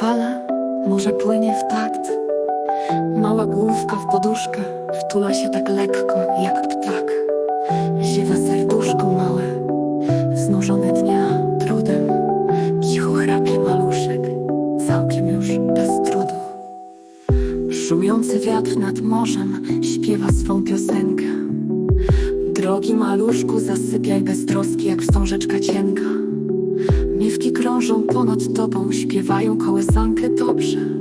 Fala może płynie w takt. Mała główka w poduszkę Wtula się tak lekko jak ptak. Ziewa serduszko małe Znużone dnia trudem. Cicho chrapie maluszek Całkiem już bez trudu. Szumiący wiatr nad morzem Śpiewa swą piosenkę. Drogi maluszku zasypiaj bez troski Jak wstążeczka cienka krążą ponad tobą Śpiewają kołysankę dobrze.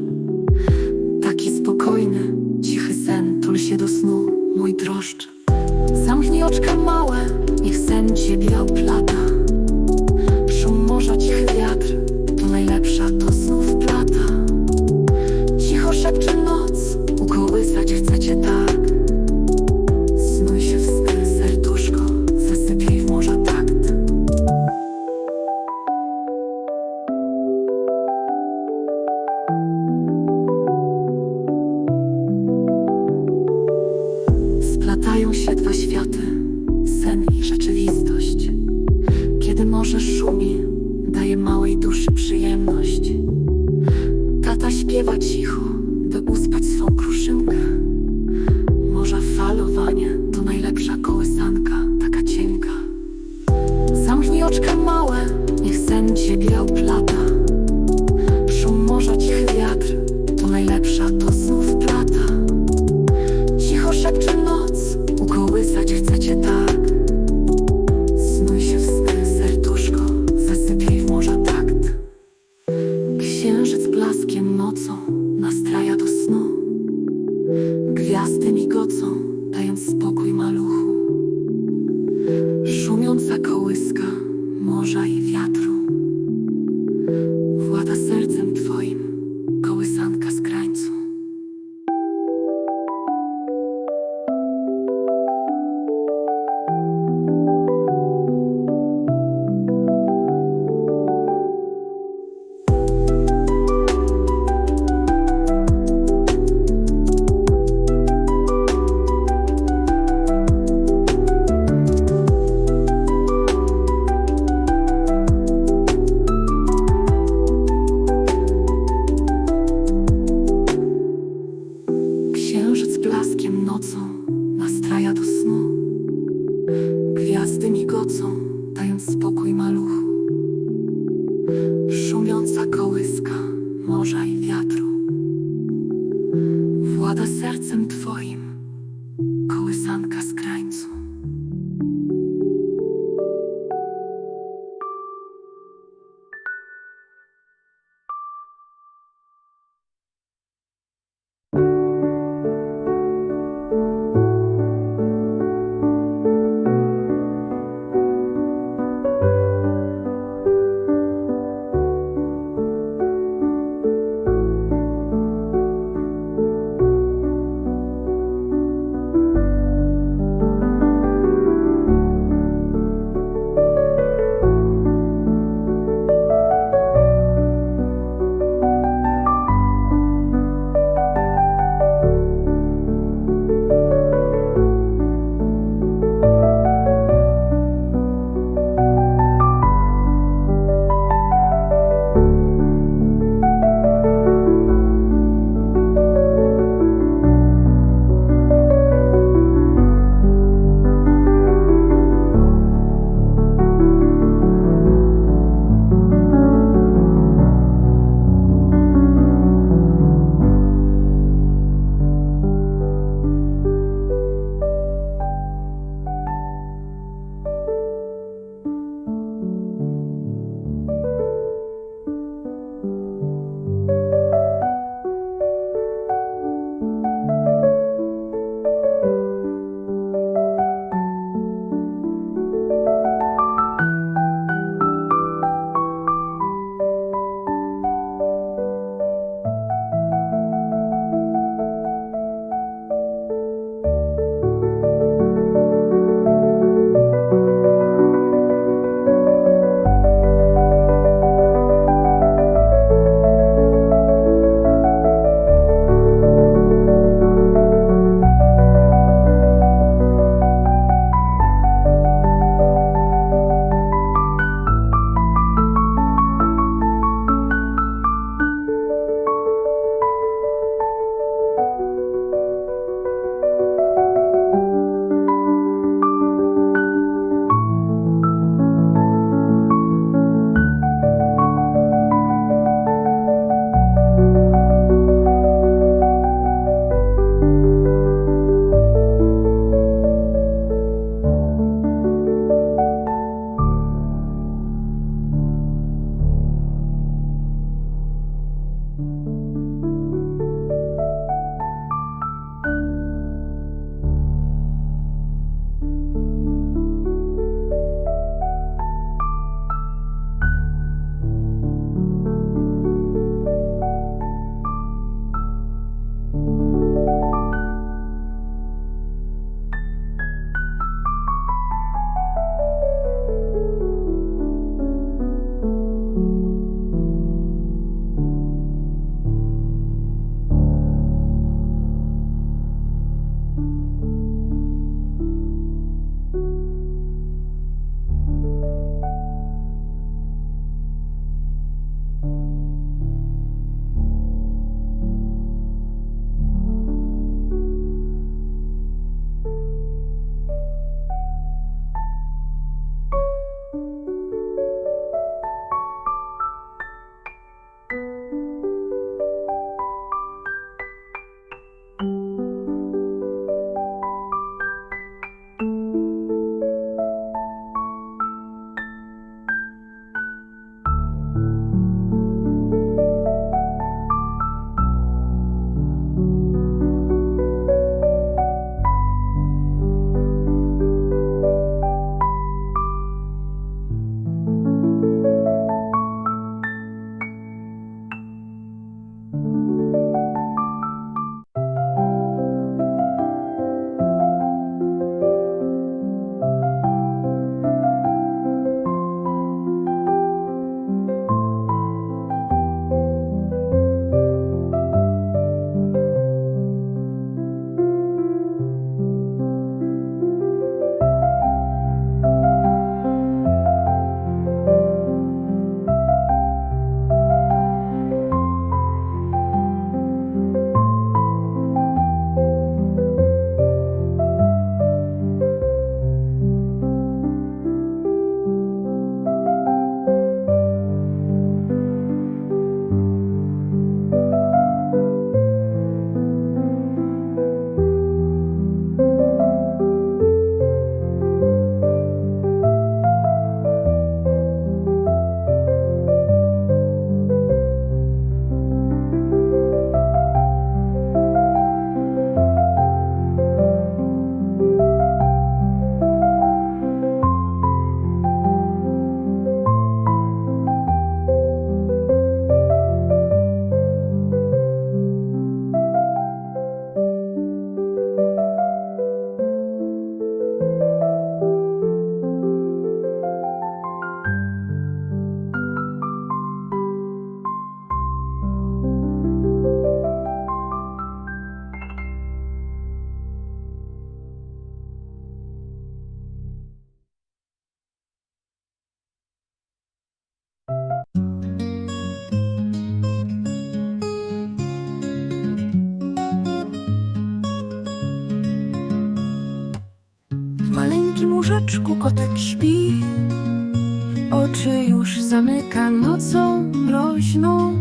Zamyka nocą mroźną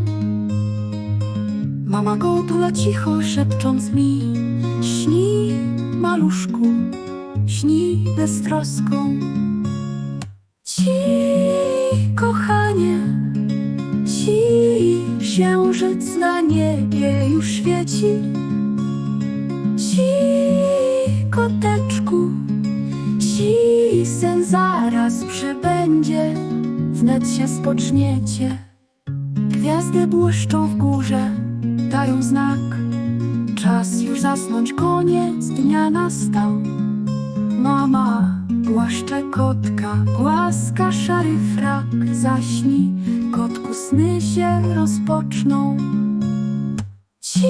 Mama go otula cicho szepcząc mi Śni, maluszku, śni beztroską. Ci, kochanie, ci księżyc na niebie już świeci. Ci, koteczku, ci sen zaraz przybędzie Wnet się spoczniecie. Gwiazdy błyszczą w górze, dają znak. Czas już zasnąć, koniec dnia nastał. Mama głaszcze kotka, głaska szary frak. Zaśnij, kotku, sny się rozpoczną. Ci,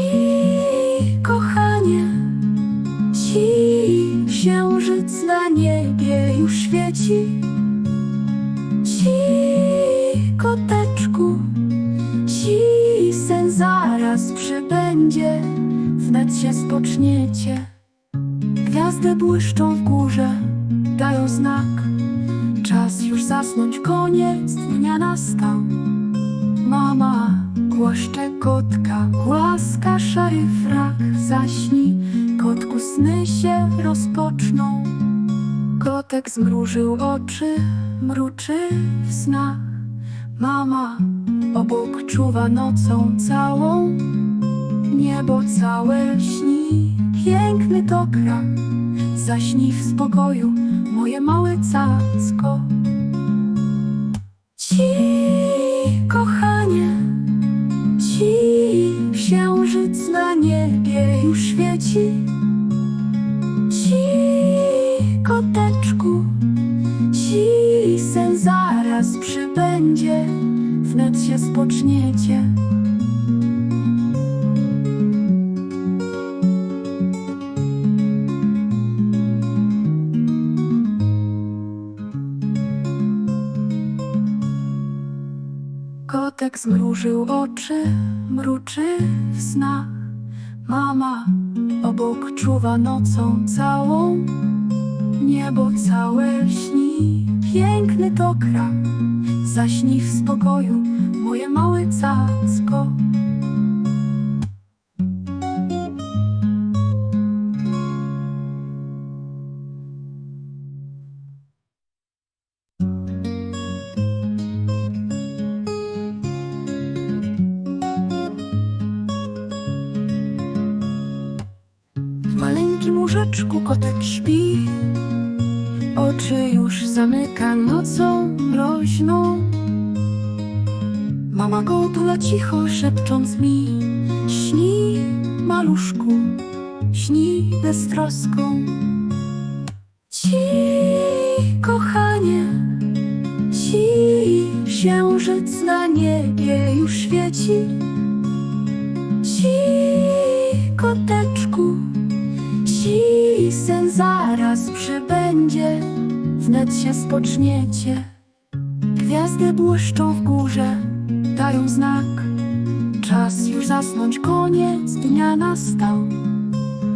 kochanie, ci księżyc na niebie już świeci Się spoczniecie. Gwiazdy błyszczą w górze, dają znak. Czas już zasnąć, koniec dnia nastał. Mama głaszcze kotka, głaska szary frak Zaśnij, kotku, sny się rozpoczną. Kotek zmrużył oczy, mruczy w snach. Mama obok czuwa nocą całą Niebo całe śni, piękny to kraj. Zaśnij w spokoju, moje małe cacko. Ci, kochanie, ci księżyc na niebie już świeci. Ci, koteczku, ci sen zaraz przybędzie. Wnet się spoczniecie Zmrużył oczy, mruczy w snach. Mama obok czuwa nocą całą. Niebo całe śni, piękny to kraj. Zaśnij w spokoju, moje małe cacko Ci, koteczku, ci sen zaraz przybędzie. Wnet się spoczniecie. Gwiazdy błyszczą w górze, dają znak. Czas już zasnąć, koniec dnia nastał.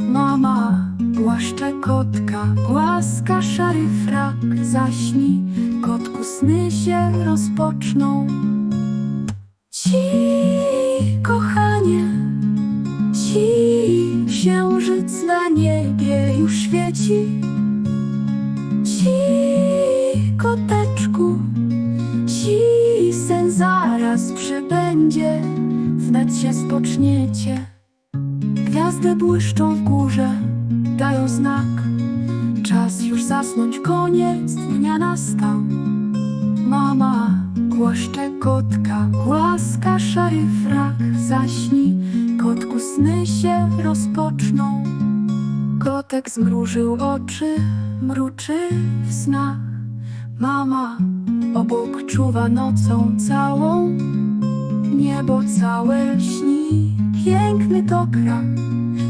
Mama głaszcze kotka, głaska szary frak. Zaśnij, kotku, sny się rozpoczną. Ci, świeci Ci, koteczku, ci sen zaraz przybędzie Wnet się spoczniecie. Gwiazdy błyszczą w górze, dają znak. Czas już zasnąć, koniec dnia nastał. Mama głaszcze kotka, głaska szary frak. Zaśnij, kotku, sny się rozpoczną Kotek zmrużył oczy, mruczy w snach. Mama obok czuwa nocą całą Niebo całe śni, piękny to kraj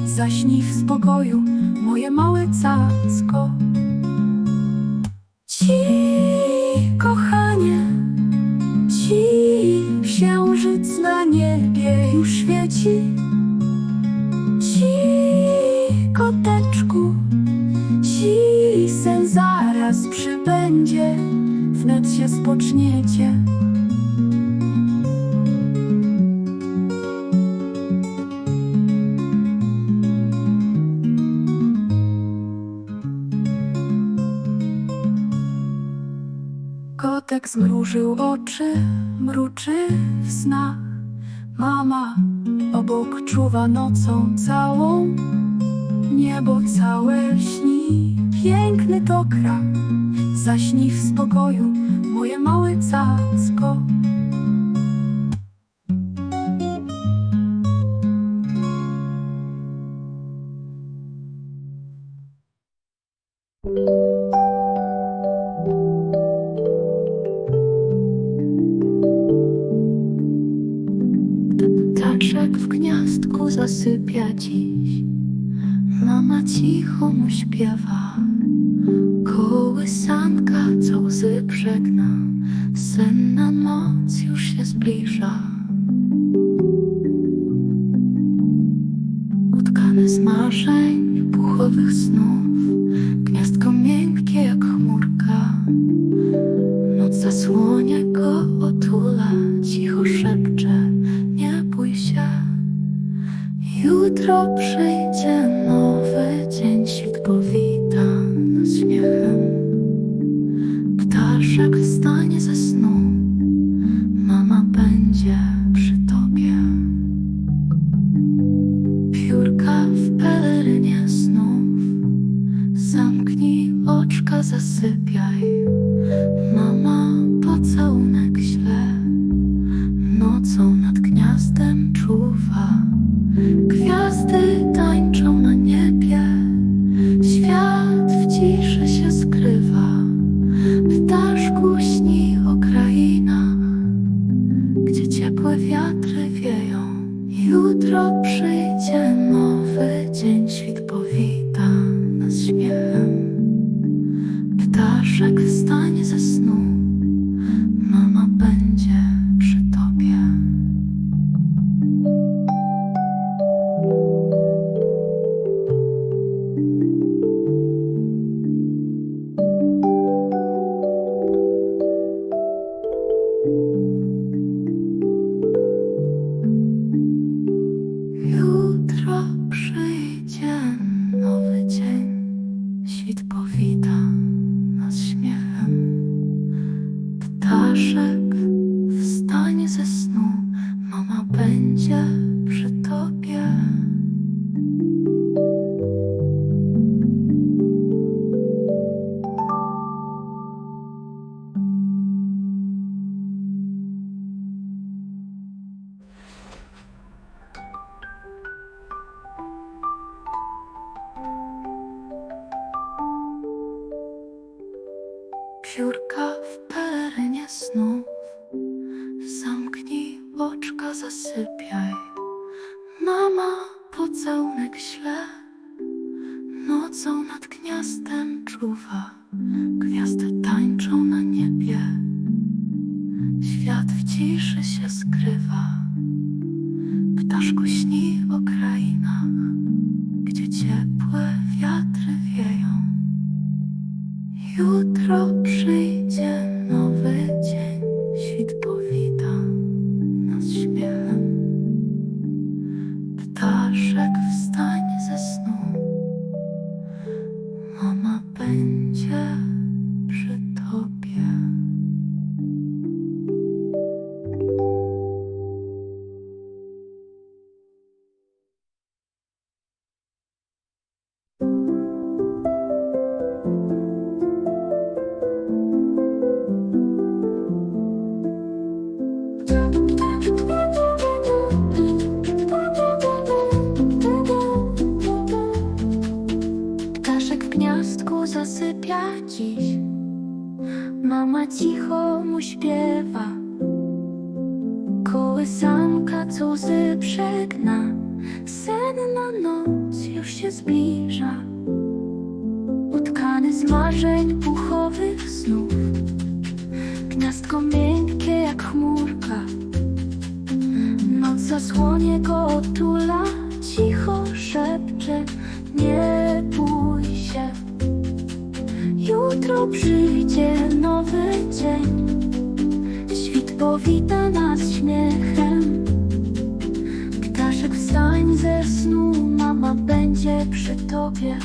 Zaśnij w spokoju, moje małe cacko. Ci, kochanie, ci księżyc na niebie już świeci się spoczniecie. Kotek zmrużył oczy, mruczy w snach. Mama obok czuwa nocą całą. Niebo całe śni, piękny to kraj. Zaśnij w spokoju, moje małe cacko. Ptaczek w gniazdku zasypia dziś. Mama cicho mu śpiewa. Kołysanka co łzy przegna. Senna noc już się zbliża. Utkane z marzeń, puchowych snów. Zamknij oczka, zasypiaj. Zasypiaj Mama pocałunek śle Nocą nad gniazdem czuwa. Gwiazdy tańczą na niebie Świat w ciszy się skrywa. Ptaszku śni o krainach Gdzie ciepłe cicho mu śpiewa. Kołysanka co łzy przegna. Senna noc już się zbliża. Utkany z marzeń powita nas śmiechem. Ptaszek wstań ze snu Mama będzie przy tobie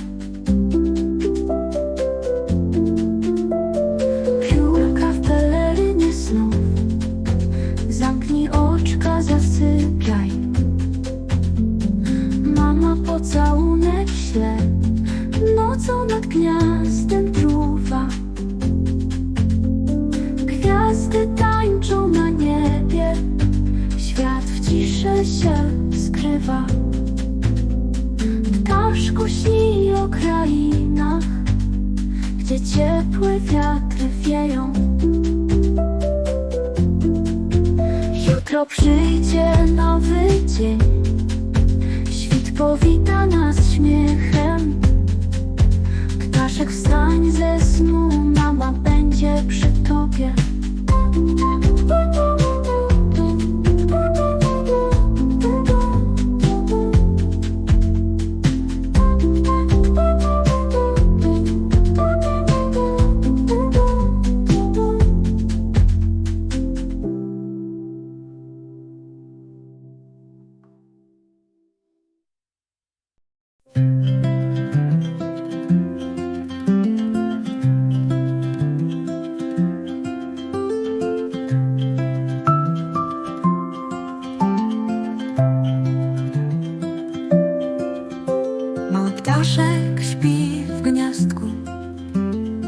Mały ptaszek śpi w gniazdku.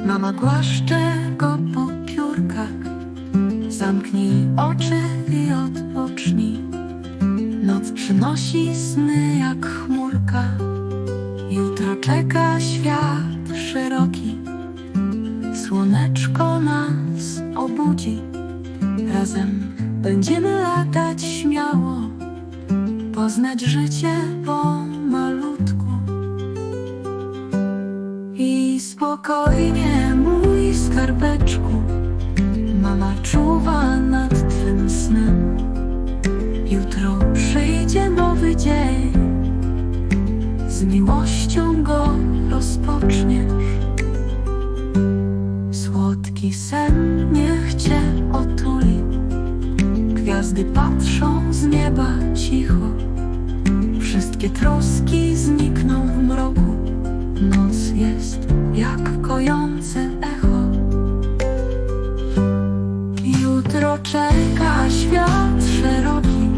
Mama głaszcze go po piórkach. Zamknij oczy i odpocznij. Noc przynosi sny jak chmurka. Jutro czeka świat szeroki. Słoneczko nas obudzi. Razem będziemy latać śmiało. Poznać życie po spokojnie mój skarbeczku Mama czuwa nad twym snem. Jutro przyjdzie nowy dzień Z miłością go rozpoczniesz. Słodki sen niech cię otuli Gwiazdy patrzą z nieba cicho. Wszystkie troski znikną w mroku Noc jest jak kojące echo. Jutro czeka świat szeroki.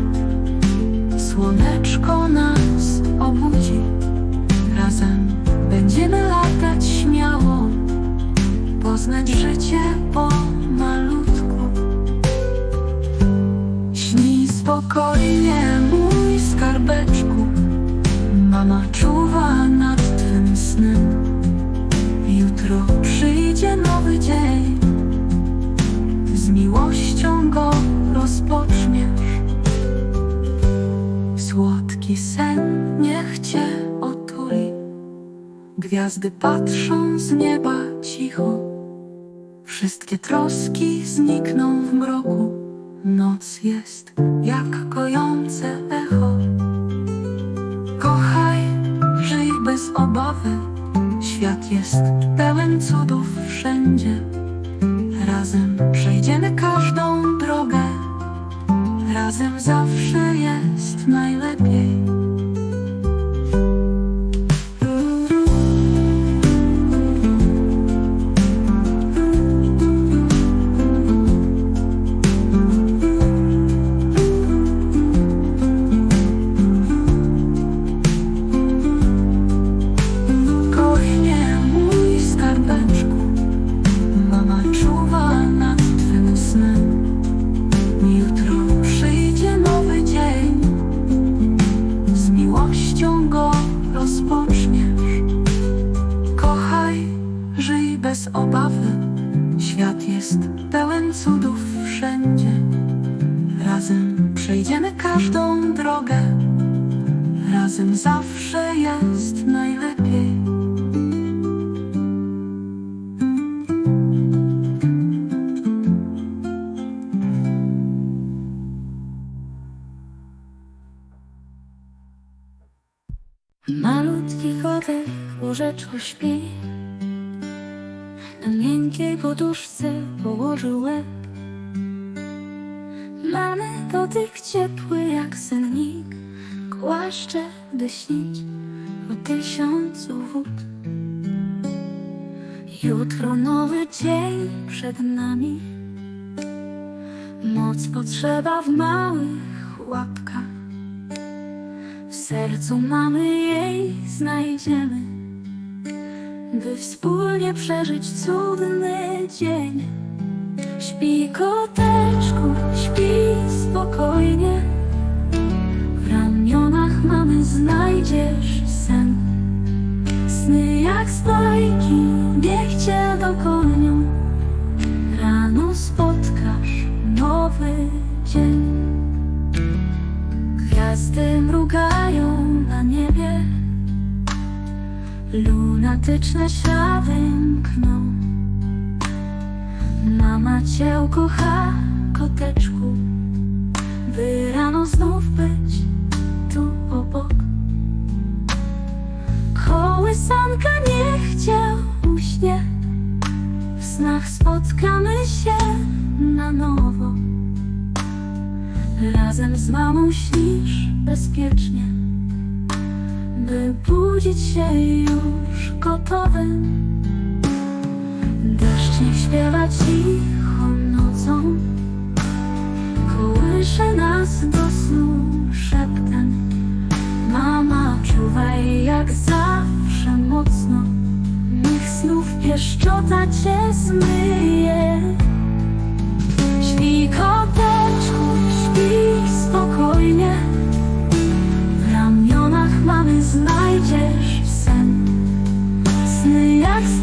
Słoneczko nas obudzi. Razem będziemy latać śmiało. Poznać życie po malutku. Śnij spokojnie, Słodki sen niech cię otuli. Gwiazdy patrzą z nieba cicho. Wszystkie troski znikną w mroku. Noc jest jak kojące echo. Kochaj, żyj bez obawy. Świat jest pełen cudów wszędzie. Razem przejdziemy każdą drogę Razem zawsze jest najlepiej poduszce położył łeb. Mamy dotyk ciepły jak sennik Głaszcze, by śnić o tysiącu wód. Jutro nowy dzień przed nami. Moc potrzeba w małych łapkach. W sercu mamy jej znajdziemy By wspólnie przeżyć cudny dzień. Śpi koteczku, śpi spokojnie. W ramionach mamy znajdziesz sen. Sny jak z bajki, niech cię dogonią Rano spotkasz nowy dzień. Gwiazdy mrugają Lunatyczne ślady mkną. Mama cię ukocha, koteczku. By rano znów być tu obok. Kołysanka niech cię uśnie. W snach spotkamy się na nowo. Razem z mamą śnisz bezpiecznie By budzić się już gotowym Deszcz niech śpiewa cicho nocą. Kołysze nas do snu szeptem. Mama, czuwaj jak zawsze mocno. Niech snów pieszczota cię zmyje. Śpi koteczku, spokojnie ramionach mamy znajdziesz sen. Sny jak z